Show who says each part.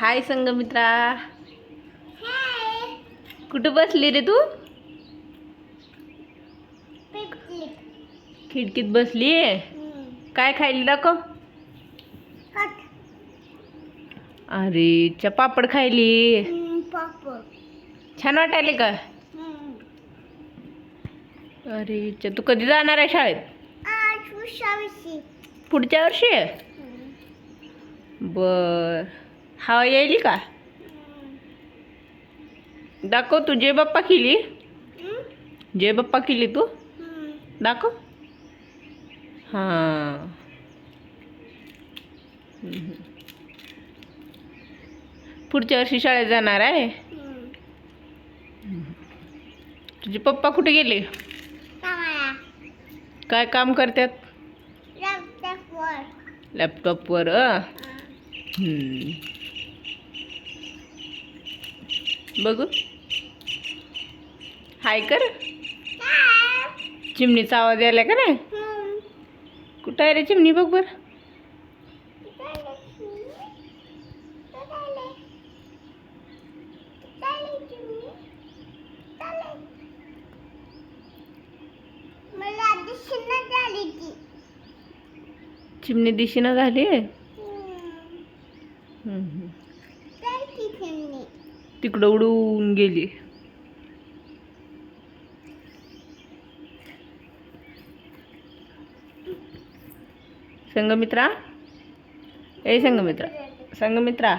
Speaker 1: हाय संगमित्रा कुठं बसली रे तू? खिडकीत बसली? काय खायली दाखव. अरे च्या पापड खायली. छान वाटायले का? अरे च्या तू कधी जाणार आहे शाळेत? पुढच्या वर्षी? बर. हवा यायली का? दाखव तू जय बाप्पा केली. जय बाप्पा केली तू. दाखव. हां. पुढच्या वर्षी शाळेत जाणार आहे? तुझे पप्पा कुठे गेले? काय काम करतात? लॅपटॉपवर अ? बघू. हाय कर. चिमणीचा आवाज यायला का नाही? कुठं आहे रे चिमणी? बघ बर. चिमणी दिशीना झाली
Speaker 2: आहे
Speaker 1: हम्म.
Speaker 2: काय ती चिमणी
Speaker 1: तिकडं उडून गेली. संगमित्रा? ए संगमित्रा संगमित्रा.